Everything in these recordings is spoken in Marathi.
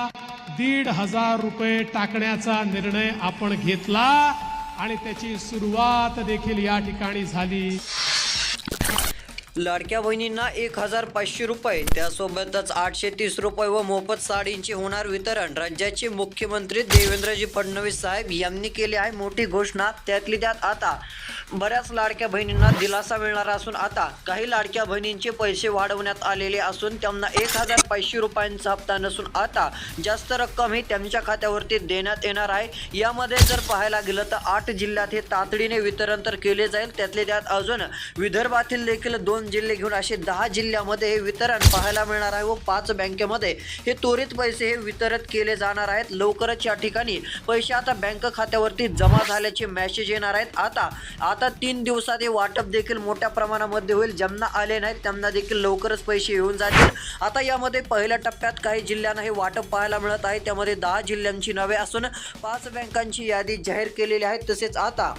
दीड हजार रुपये टाकण्याचा निर्णय आपण घेतला आणि त्याची सुरुवात देखील या ठिकाणी झाली. लाडक्या बहिणींना एक हजार पाचशे रुपये. त्यासोबतच आठशे तीस रुपये व मोफत साडींचे होणार वितरण. राज्याचे मुख्यमंत्री देवेंद्रजी फडणवीस साहेब यांनी केली आहे मोठी घोषणा. त्यातली त्यात आता बऱ्याच लाडक्या बहिणींना दिलासा मिळणार असून आता काही लाडक्या बहिणींचे पैसे वाढवण्यात आलेले असून त्यांना एक हजार पाचशे रुपयांचा हप्ता नसून आता जास्त रक्कम ही त्यांच्या खात्यावरती देण्यात येणार आहे. यामध्ये जर पाहायला गेलं तर आठ जिल्ह्यात हे तातडीने वितरण तर केले जाईल. त्यातले त्यात अजून विदर्भातील देखील दोन जिल्हे घेऊन असे दहा जिल्ह्यामध्ये हे वितरण पाहायला मिळणार आहे व पाच बँकेमध्ये हे त्वरित पैसे हे वितरित केले जाणार आहेत. लवकरच या ठिकाणी पैसे आता बँक खात्यावरती जमा झाल्याचे मॅसेज येणार आहेत. आता आता तीन दिवसात हे वाटप देखील मोठ्या प्रमाणामध्ये होईल. ज्यांना आले नाहीत त्यांना देखील लवकरच पैसे येऊन जातील. आता यामध्ये पहिल्या टप्प्यात काही जिल्ह्यांना हे वाटप पाहायला मिळत आहे. त्यामध्ये दहा जिल्ह्यांची नावे असून पाच बँकांची यादी जाहीर केलेली आहे. तसेच आता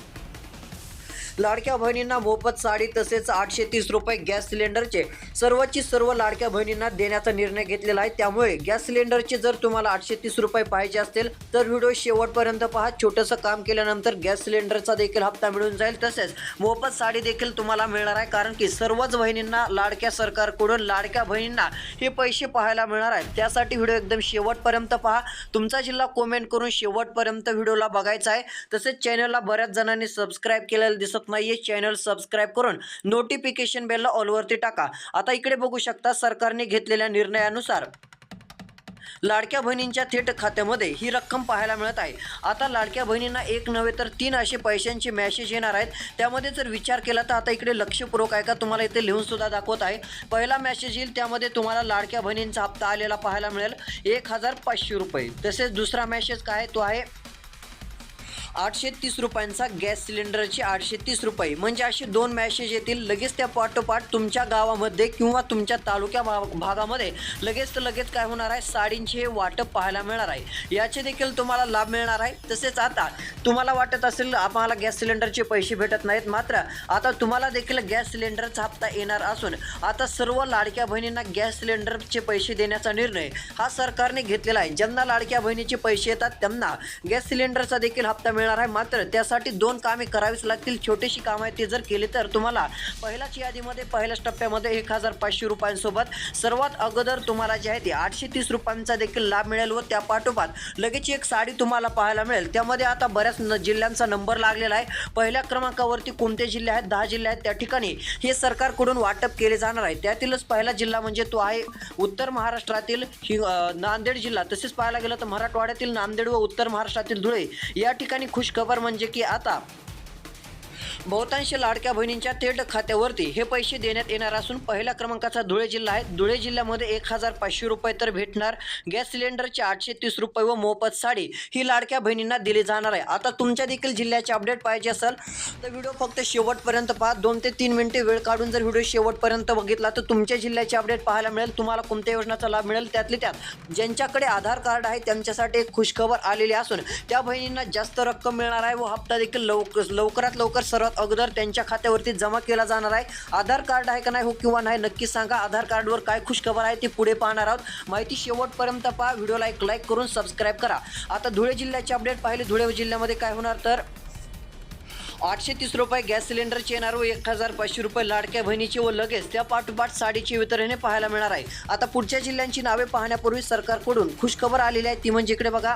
लाडक्या बहिणींना मोफत साडी तसेच आठशे तीस रुपये गॅस सिलेंडरचे सर्वची सर्व लाडक्या बहिणींना देण्याचा निर्णय घेतलेला आहे. त्यामुळे गॅस सिलेंडरचे जर तुम्हाला आठशे तीस रुपये पाहिजे असतील तर व्हिडिओ शेवटपर्यंत पहा. छोटंसं काम केल्यानंतर गॅस सिलेंडरचा देखील हप्ता मिळून जाईल. तसेच मोफत साडी देखील तुम्हाला मिळणार आहे कारण की सर्वच बहिणींना लाडक्या सरकारकडून लाडक्या बहिणींना हे पैसे पाहायला मिळणार आहेत. त्यासाठी व्हिडिओ एकदम शेवटपर्यंत पहा. तुमचा जिल्हा कमेंट करून शेवटपर्यंत व्हिडिओला बघायचा आहे. तसेच चॅनलला बऱ्याच जणांनी सबस्क्राईब केलेलं दिसत नाहीये चॅनल सबस्क्राईब करून नोटिफिकेशन बेलला ऑलवरती टाका. आता इकडे बघू शकता सरकारने घेतलेल्या निर्णयानुसार लाडक्या बहिणींच्या थेट खात्यामध्ये ही रक्कम पाहायला मिळत आहे. आता लाडक्या बहिणींना एक नव्हे तर तीन असे पैशांचे मॅसेज येणार आहेत. त्यामध्ये जर विचार केला तर आता इकडे लक्षपूर्वक आहे का तुम्हाला इथे लिहून सुद्धा दाखवत आहे. पहिला मेसेज येईल त्यामध्ये तुम्हाला लाडक्या बहिणींचा हप्ता आलेला पाहायला मिळेल. एक हजार पाचशे रुपये. तसेच दुसरा मेसेज काय आहे? तो आहे आठशे तीस रुपयांचा गॅस सिलेंडरचे आठशे तीस रुपये. म्हणजे असे दोन मॅसेज येतील लगेच त्या पाठोपाठ तुमच्या गावामध्ये किंवा तुमच्या तालुक्या भा भागामध्ये लगेच तर लगेच काय होणार आहे? साडींचे हे वाटप पाहायला मिळणार आहे. याचे देखील तुम्हाला लाभ मिळणार आहे. तसेच आता तुम्हाला वाटत असेल आम्हाला गॅस सिलेंडरचे पैसे भेटत नाहीत. मात्र आता तुम्हाला देखील गॅस सिलेंडरचा हप्ता येणार असून आता सर्व लाडक्या बहिणींना गॅस सिलेंडरचे पैसे देण्याचा निर्णय हा सरकारने घेतलेला आहे. ज्यांना लाडक्या बहिणीचे पैसे येतात त्यांना गॅस सिलेंडरचा देखील हप्ता मिळणार आहे. मात्र त्यासाठी दोन कामे करावीच लागतील. छोटीशी कामं आहे ते जर केली तर तुम्हाला पहिल्याच यादीमध्ये पहिल्याच टप्प्यामध्ये एक हजार पाचशे रुपयांसोबत सर्वात अगोदर तुम्हाला जे आहे ते आठशे तीस रुपयांचा देखील लाभ मिळेल व त्या पाठोपाठ लगेच एक साडी तुम्हाला पाहायला मिळेल. त्यामध्ये आता बऱ्याच न जिल्ह्यांचा नंबर लागलेला आहे. पहिल्या क्रमांकावरती कोणते जिल्हे आहेत? दहा जिल्हे आहेत. त्या ठिकाणी हे सरकारकडून वाटप केले जाणार आहे. त्यातीलच पहिला जिल्हा म्हणजे तो आहे उत्तर महाराष्ट्रातील नांदेड जिल्हा. तसेच पाहायला गेलं तर मराठवाड्यातील नांदेड व उत्तर महाराष्ट्रातील धुळे या ठिकाणी खुशखबर म्हणजे की आता बहुतांश लाडक्या बहिणींच्या थेट खात्यावरती हे पैसे देण्यात येणार असून पहिल्या क्रमांकाचा धुळे जिल्हा आहे. धुळे जिल्ह्यामध्ये एक हजार पाचशे रुपये तर भेटणार. गॅस सिलेंडरचे आठशे तीस रुपये व मोफत साडी ही लाडक्या बहिणींना दिली जाणार आहे. आता तुमच्या देखील जिल्ह्याचे अपडेट पाहिजे असेल तर व्हिडिओ फक्त शेवटपर्यंत पहा. दोन ते तीन मिनिटे वेळ काढून जर व्हिडिओ शेवटपर्यंत बघितला तर तुमच्या जिल्ह्याचे अपडेट पाहायला मिळेल. तुम्हाला कोणत्या योजनाचा लाभ मिळेल त्यातले त्यात ज्यांच्याकडे आधार कार्ड आहे त्यांच्यासाठी एक खुशखबर आलेली असून त्या बहिणींना जास्त रक्कम मिळणार आहे व हप्ता देखील लवकर लवकरात लवकर सर्वात अगोदर त्यांच्या खात्यावरती जमा केला जाणार आहे. आधार कार्ड आहे का नाही हो किंवा नाही नक्की सांगा. आधार कार्डवर काय खुशखबर आहे ते पुढे पाहणार आहोत. माहिती शेवटपर्यंत पहा. व्हिडिओला एक लाईक करून सबस्क्राईब करा. आता धुळे जिल्ह्याचे अपडेट पाहिले. धुळे जिल्ह्यामध्ये काय होणार तर? आठशे तीस रुपये गॅस सिलेंडरचे येणार व एक हजार पाचशे रुपये लाडक्या बहिणीचे व लगेच त्या पाठोपाठ साडीचे वितरण हे पाहायला मिळणार आहे. आता पुढच्या जिल्ह्यांची नावे पाहण्यापूर्वी सरकारकडून खुशखबर आलेली आहे. ती म्हणजे इकडे बघा.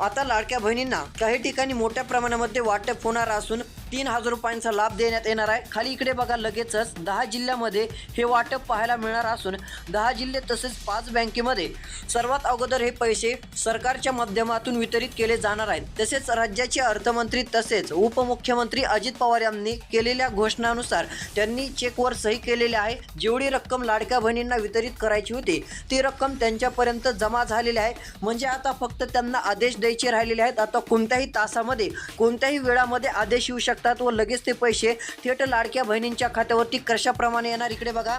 आता लाडक्या बहिणींना काही ठिकाणी मोठ्या प्रमाणामध्ये वाटप होणार असून तीन हजार रुपयांचा लाभ देण्यात येणार आहे. खाली इकडे बघा लगेचच दहा जिल्ह्यामध्ये हे वाटप पाहायला मिळणार असून दहा जिल्हे तसेच पाच बँकेमध्ये सर्वात अगोदर हे पैसे सरकारच्या माध्यमातून वितरित केले जाणार आहेत. तसेच राज्याचे अर्थमंत्री तसेच उपमुख्यमंत्री अजित पवार यांनी केलेल्या घोषणानुसार त्यांनी चेकवर सही केलेली आहे. जेवढी रक्कम लाडक्या बहिणींना वितरित करायची होती ती रक्कम त्यांच्यापर्यंत जमा झालेली आहे. म्हणजे आता फक्त त्यांना आदेश द्यायचे राहिलेले आहेत. आता कोणत्याही तासामध्ये कोणत्याही वेळामध्ये आदेश येऊ शकतात. व लगेच ते पैसे थेट लाडक्या बहिणींच्या खात्यावरती कशाप्रमाणे येणार? इकडे बघा.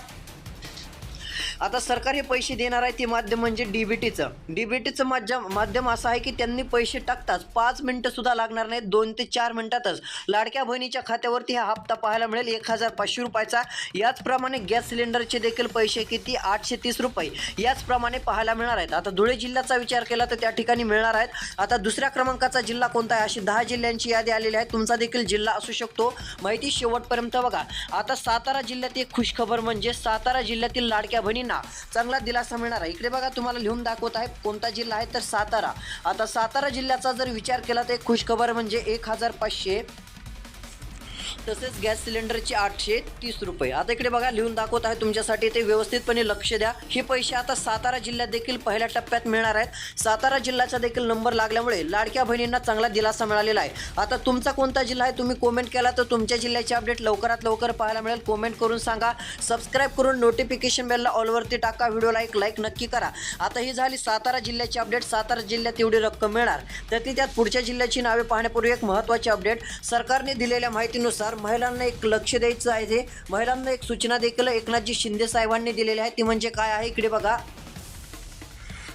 आता सरकार हे पैसे देणार आहे ते माध्यम म्हणजे डीबीटीचं डीबीटीचं माध्यम माध्यम असं आहे की त्यांनी पैसे टाकताच. पाच मिनिटं सुद्धा लागणार नाहीत दोन ते चार मिनिटातच. लाडक्या बहिणीच्या खात्यावरती हा हप्ता पाहायला मिळेल एक हजार पाचशे रुपयाचा. याचप्रमाणे गॅस सिलेंडरचे देखील पैसे किती? आठशे तीस रुपये. याचप्रमाणे पाहायला मिळणार आहेत. आता धुळे जिल्ह्याचा विचार केला तर त्या ठिकाणी मिळणार आहेत. आता दुसऱ्या क्रमांकाचा जिल्हा कोणता आहे? अशी दहा जिल्ह्यांची यादी आलेली आहे. तुमचा देखील जिल्हा असू शकतो. माहिती शेवटपर्यंत बघा. आता सातारा जिल्ह्यात एक खुशखबर म्हणजे सातारा जिल्ह्यातील लाडक्या बहिणींना चांगला दिलासा मिळणार आहे. इकडे बघा तुम्हाला लिहून दाखवत आहे. कोणता जिल्हा आहे? तर सातारा. आता सातारा जिल्ह्याचा जर विचार केला तर एक खुशखबर म्हणजे एक हजार पाचशे तसेच गॅस सिलेंडरचे आठशे तीस रुपये. आता इकडे बघा लिहून दाखवत आहे तुमच्यासाठी. ते व्यवस्थितपणे लक्ष द्या. हे पैसे आता सातारा जिल्ह्यात देखील पहिल्या टप्प्यात मिळणार आहेत. सातारा जिल्ह्याचा देखील नंबर लागल्यामुळे लाडक्या बहिणींना चांगला दिलासा मिळालेला आहे. आता तुमचा कोणता जिल्हा आहे तुम्ही कोमेंट केला तर तुमच्या जिल्ह्याचे अपडेट लवकरात लवकर पाहायला मिळेल. कोमेंट करून सांगा. सबस्क्राईब करून नोटिफिकेशन बेलला ऑलवरती टाका. व्हिडिओला एक लाईक नक्की करा. आता ही झाली सातारा जिल्ह्याची अपडेट सातारा जिल्ह्यात एवढी रक्कम मिळणार. तर ती त्यात पुढच्या जिल्ह्याची नावे पाहण्यापूर्वी एक महत्त्वाची अपडेट सरकारने दिलेल्या माहितीनुसार महिलांना एक लक्ष द्यायचं आहे ते महिलांना एक सूचना देखील एकनाथजी शिंदे साहेबांनी दिलेली आहे. ती म्हणजे काय आहे? इकडे बघा.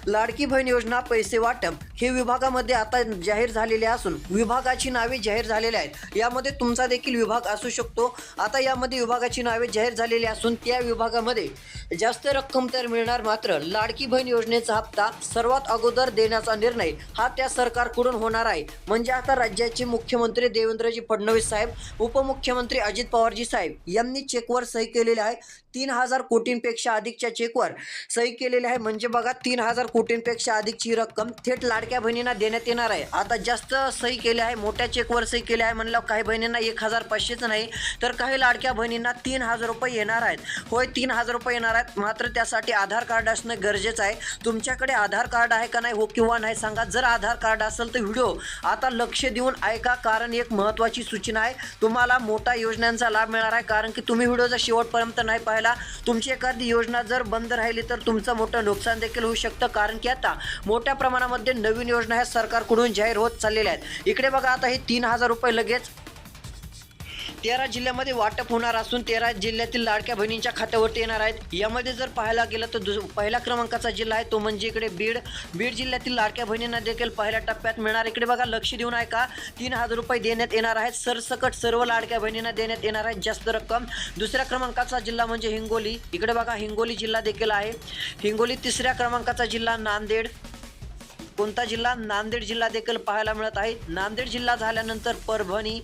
लाडकी बहीण योजना पैसे वाटप. हे विभागामध्ये आता जाहीर झालेले असून विभागाची नावे जाहीर झालेली आहेत. यामध्ये तुमचा देखील विभाग असू शकतो. आता यामध्ये विभागाची नावे जाहीर झालेली असून त्या विभागामध्ये जास्त रक्कम तर मिळणार मात्र लाडकी बहीण योजनेचा हप्ता सर्वात अगोदर देण्याचा निर्णय हा त्या सरकारकडून होणार आहे. म्हणजे आता राज्याचे मुख्यमंत्री देवेंद्रजी फडणवीस साहेब उपमुख्यमंत्री अजित पवारजी साहेब यांनी चेकवर सही केलेली आहे. तीन हजार कोटींपेक्षा अधिकच्या चेकवर सही केलेली आहे. म्हणजे बघा तीन हजार कोटींपेक्षा अधिकची रक्कम थेट लाडकी लाडक्या बहिणींना देण्यात येणार आहे. आता जास्त सही केली आहे मोठ्या चेकवर सही केली आहे म्हणलं काही बहिणींना एक हजार पाचशेच नाही तर काही लाडक्या बहिणींना तीन हजार रुपये येणार आहेत. होय तीन हजार रुपये येणार आहेत मात्र त्यासाठी आधार कार्ड असणं गरजेचं आहे. तुमच्याकडे आधार कार्ड आहे का नाही हो किंवा नाही सांगा. जर आधार कार्ड असेल तर व्हिडिओ आता लक्ष देऊन ऐका कारण एक महत्त्वाची सूचना आहे. तुम्हाला मोठ्या योजनांचा लाभ मिळणार आहे कारण की तुम्ही व्हिडिओचा शेवटपर्यंत नाही पाहिला तुमची एखादी योजना जर बंद राहिली तर तुमचं मोठं नुकसान देखील होऊ शकतं. कारण की आता मोठ्या प्रमाणामध्ये नवीन योजना ह्या सरकारकडून जाहीर होत चाललेल्या आहेत. इकडे बघा आता हे तीन हजार रुपये लगेच तेरा जिल्ह्यामध्ये वाटप होणार असून तेरा जिल्ह्यातील लाडक्या बहिणींच्या खात्यावरती येणार आहेत. यामध्ये जर पाहायला गेलं तर दुस पहिल्या क्रमांकाचा जिल्हा आहे तो म्हणजे इकडे बीड. बीड जिल्ह्यातील लाडक्या बहिणींना देखील पहिल्या टप्प्यात मिळणार. इकडे बघा लक्ष देऊन आहे का तीन हजार रुपये देण्यात येणार आहेत. सरसकट सर्व लाडक्या बहिणींना देण्यात येणार आहेत जास्त रक्कम. दुसऱ्या क्रमांकाचा जिल्हा म्हणजे हिंगोली. इकडे बघा हिंगोली जिल्हा देखील आहे. हिंगोली तिसऱ्या क्रमांकाचा जिल्हा नांदेड. कोणता जिल्हा? नांदेड जिल्हा देखील पाहायला मिळत आहे. नांदेड जिल्हा झाल्यानंतर परभणी.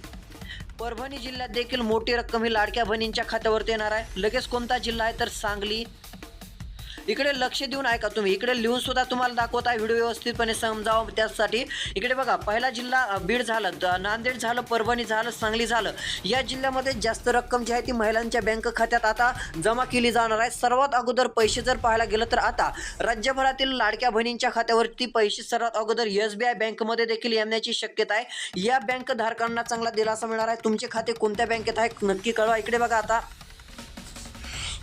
परभणी जिल्ह्यात देखील मोठी रक्कम ही लाडक्या बहिणींच्या खात्यावरती येणार आहे. लगेच कोणता जिल्हा आहे तर सांगली. इकडे लक्ष देऊन ऐका तुम्ही. इकडे लिहून सुद्धा तुम्हाला दाखवत आहे. व्हिडिओ व्यवस्थितपणे समजावं त्यासाठी इकडे बघा पहिला जिल्हा बीड झालं. नांदेड झालं परभणी झालं सांगली झालं. या जिल्ह्यामध्ये जास्त रक्कम जी आहे ती महिलांच्या बँक खात्यात आता जमा केली जाणार आहे. सर्वात अगोदर पैसे जर पाहायला गेलं तर आता राज्यभरातील लाडक्या बहिणींच्या खात्यावरती पैसे सर्वात अगोदर एस बी आय बँकमध्ये देखील येण्याची शक्यता आहे. या बँक धारकांना चांगला दिलासा मिळणार आहे. तुमचे खाते कोणत्या बँकेत आहे? नक्की कळवा. इकडे बघा आता.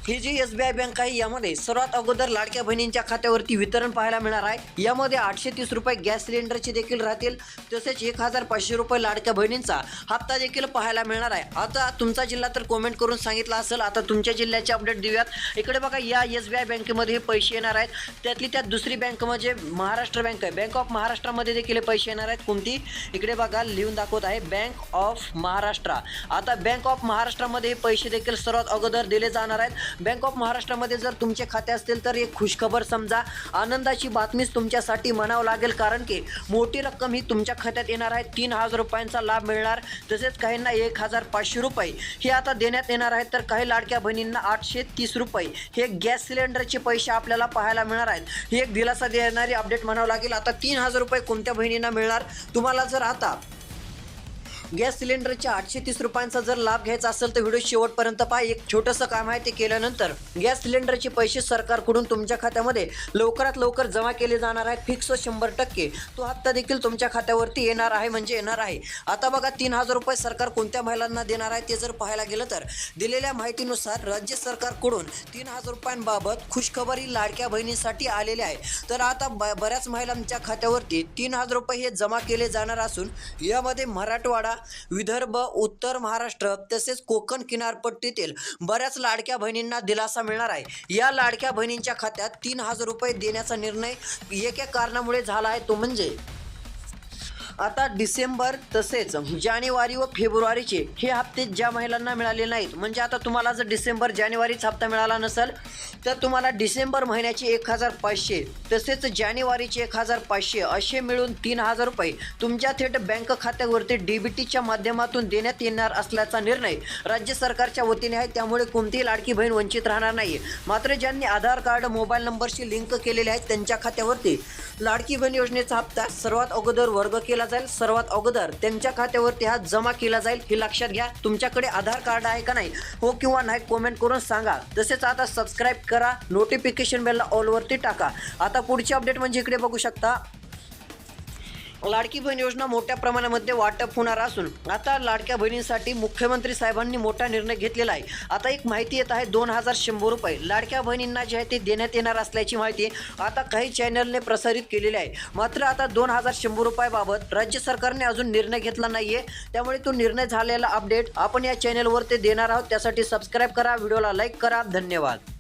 ही जी एस बी आय बँक आहे यामध्ये सर्वात अगोदर लाडक्या बहिणींच्या खात्यावरती वितरण पाहायला मिळणार आहे. यामध्ये आठशे तीस रुपये गॅस सिलेंडरचे देखील राहतील. तसेच एक हजार पाचशे रुपये लाडक्या बहिणींचा हप्ता देखील पाहायला मिळणार आहे. आता तुमचा जिल्हा तर कॉमेंट करून सांगितला असेल. आता तुमच्या जिल्ह्याचे अपडेट देऊयात. इकडे बघा या एस बी आय बँकेमध्ये हे पैसे येणार आहेत. त्यातली त्यात दुसरी बँक म्हणजे महाराष्ट्र बँक आहे. बँक ऑफ महाराष्ट्रामध्ये देखील पैसे येणार आहेत. कोणती? इकडे बघा लिहून दाखवत आहे. Bank of Maharashtra. आता बँक ऑफ महाराष्ट्रामध्ये हे पैसे देखील सर्वात अगोदर दिले जाणार आहेत. बँक ऑफ महाराष्ट्रामध्ये जर तुमचे खाते असतील तर एक खुशखबर समजा. आनंदाची बातमीच तुमच्यासाठी म्हणावं लागेल कारण की मोठी रक्कम ही तुमच्या खात्यात येणार आहे. तीन हजार रुपयांचा लाभ मिळणार. तसेच काहींना एक हजार पाचशे रुपये हे आता देण्यात येणार आहेत. तर काही लाडक्या बहिणींना आठशे तीस रुपये हे गॅस सिलेंडरचे पैसे आपल्याला पाहायला मिळणार आहेत. ही एक दिलासा देणारी अपडेट म्हणावं लागेल. आता तीन हजार रुपये कोणत्या बहिणींना मिळणार? तुम्हाला जर आता गॅस सिलेंडरच्या आठशे तीस रुपयांचा जर लाभ घ्यायचा असेल तर व्हिडिओ शेवटपर्यंत पहा. एक छोटंसं काम आहे ते केल्यानंतर गॅस सिलेंडरचे पैसे सरकारकडून तुमच्या खात्यामध्ये लवकरात लवकर जमा केले जाणार आहे. फिक्स शंभर टक्के. तो हप्ता देखील तुमच्या खात्यावरती येणार आहे म्हणजे येणार आहे. आता बघा तीन हजार रुपये सरकार कोणत्या महिलांना देणार आहे ते जर पाहायला गेलं तर. दिलेल्या माहितीनुसार राज्य सरकारकडून तीन हजार रुपयांबाबत खुशखबरी लाडक्या बहिणीसाठी आलेले आहे. तर आता ब बऱ्याच महिलांच्या खात्यावरती तीन हजार रुपये हे जमा केले जाणार असून यामध्ये मराठवाडा विदर्भ उत्तर महाराष्ट्र तसेच कोकण किनारपट्टीतील बऱ्याच लाडक्या बहिणींना दिलासा मिळणार आहे. या लाडक्या बहिणींच्या खात्यात तीन हजार रुपये देण्याचा निर्णय एक कारणामुळे झाला आहे. तो म्हणजे आता डिसेंबर तसेच जानेवारी व फेब्रुवारीचे हे हप्ते ज्या महिलांना मिळाले नाहीत म्हणजे आता तुम्हाला जर डिसेंबर जानेवारीचा हप्ता मिळाला नसेल तर तुम्हाला डिसेंबर महिन्याचे एक हजार पाचशे तसेच जानेवारीचे एक हजार पाचशे असे मिळून तीन हजार रुपये तुमच्या थेट बँक खात्यावरती डीबीटीच्या माध्यमातून देण्यात येणार असल्याचा निर्णय राज्य सरकारच्या वतीने आहे. त्यामुळे कोणतीही लाडकी बहीण वंचित राहणार नाही मात्र ज्यांनी आधार कार्ड मोबाईल नंबरशी लिंक केलेले आहेत त्यांच्या खात्यावरती लाडकी बहीण योजनेचा हप्ता सर्वात अगोदर वर्ग केला केला जाईल सर्वात अगोदर. त्यांच्या खात्यावरती हा जमा केला जाईल हे लक्षात घ्या. तुमच्याकडे आधार कार्ड आहे का नाही? हो किंवा नाही कॉमेंट करून सांगा. तसेच आता सबस्क्राईब करा. नोटिफिकेशन बेलला ऑलवरती टाका. आता पुढची अपडेट म्हणजे इकडे बघू शकता. लाडकी बहीण योजना मोठ्या प्रमाणामध्ये वाटप होणार असून आता लाडक्या बहिणींसाठी मुख्यमंत्री साहेबांनी मोठा निर्णय घेतलेला आहे. आता एक माहिती येत आहे दोन हजार शंभर रुपये लाडक्या बहिणींना जे आहे ते देण्यात येणार असल्याची माहिती आता काही चॅनलने प्रसारित केलेली आहे. मात्र आता दोन हजार शंभर रुपयाबाबत राज्य सरकारने अजून निर्णय घेतला नाहीये. त्यामुळे तो निर्णय झालेला अपडेट आपण या चॅनलवर ते देणार आहोत. त्यासाठी सबस्क्राईब करा व्हिडिओला लाईक करा. धन्यवाद.